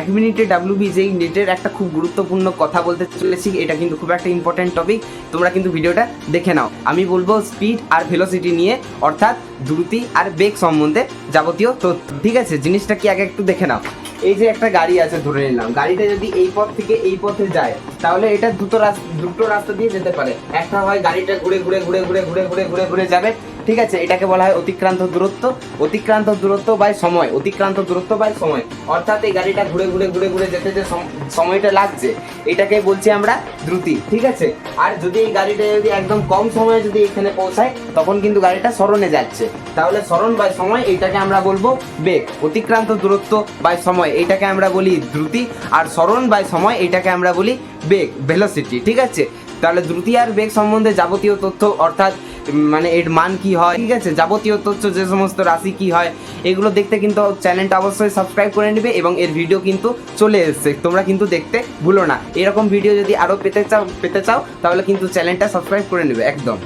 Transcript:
এক মিনিটে ডাব্লিউবি যেই নেটের একটা খুব গুরুত্বপূর্ণ কথা বলতে চলেছি, এটা কিন্তু খুব একটা ইম্পর্টেন্ট টপিক তোমরা কিন্তু ভিডিওটা দেখে নাও। আমি বলব স্পিড আর ভেলোসিটি নিয়ে, অর্থাৎ দ্রুতি আর বেগ সম্বন্ধে যাবতীয় তথ্য। ঠিক আছে, জিনিসটা কি আগে একটু দেখে নাও। এই যে একটা গাড়ি আছে, ধরে নিলাম। গাড়িটা যদি এই পথ থেকে এই পথে যায়, তাহলে এটা দুটো রাস্তা দুটো রাস্তা দিয়ে যেতে পারে। একটা হয় গাড়িটা ঘুরে ঘুরে ঘুরে ঘুরে ঘুরে ঘুরে ঘুরে ঘুরে যাবে ঠিক আছে, এটাকে বলা হয় অতিক্রান্ত দূরত্ব। অতিক্রান্ত দূরত্ব বাই সময়। অতিক্রান্ত দূরত্ব বাই সময়। অর্থাৎ এই গাড়িটা ঘুরে ঘুরে ঘুরে ঘুরে যেতে যে সময়টা লাগছে। এটাকে বলছি আমরা দ্রুতি, ঠিক আছে? আর যদি এই গাড়িটা যদি একদম কম সময়ে যদি এখানে পৌঁছায়, তখন কিন্তু গাড়িটা স্মরণে যাচ্ছে। তাহলে স্মরণ বাই সময় এইটাকে আমরা বলব বেগ। অতিক্রান্ত দূরত্ব বাই সময় এইটাকে আমরা বলি দ্রুতি। আর স্মরণ বাই সময় এইটাকে আমরা বলি বেগ ভেলোসিটি ঠিক আছে? তাহলে দ্রুতি আর বেগ সম্বন্ধে যাবতীয় তথ্য, অর্থাৎ মানে এর মান কি হয়? ঠিক আছে, যাবতীয় তথ্য যে সমস্ত রাশি কি হয়, এগুলো দেখতে কিন্তু চ্যানেলটা অবশ্যই সাবস্ক্রাইব করে নেবে এবং এর ভিডিও কিন্তু চলে এসছে। তোমরা কিন্তু দেখতে ভুলো না। এরকম ভিডিও যদি আরও পেতে চাও পেতে চাও, তাহলে কিন্তু চ্যানেলটা সাবস্ক্রাইব করে নেবে, একদম।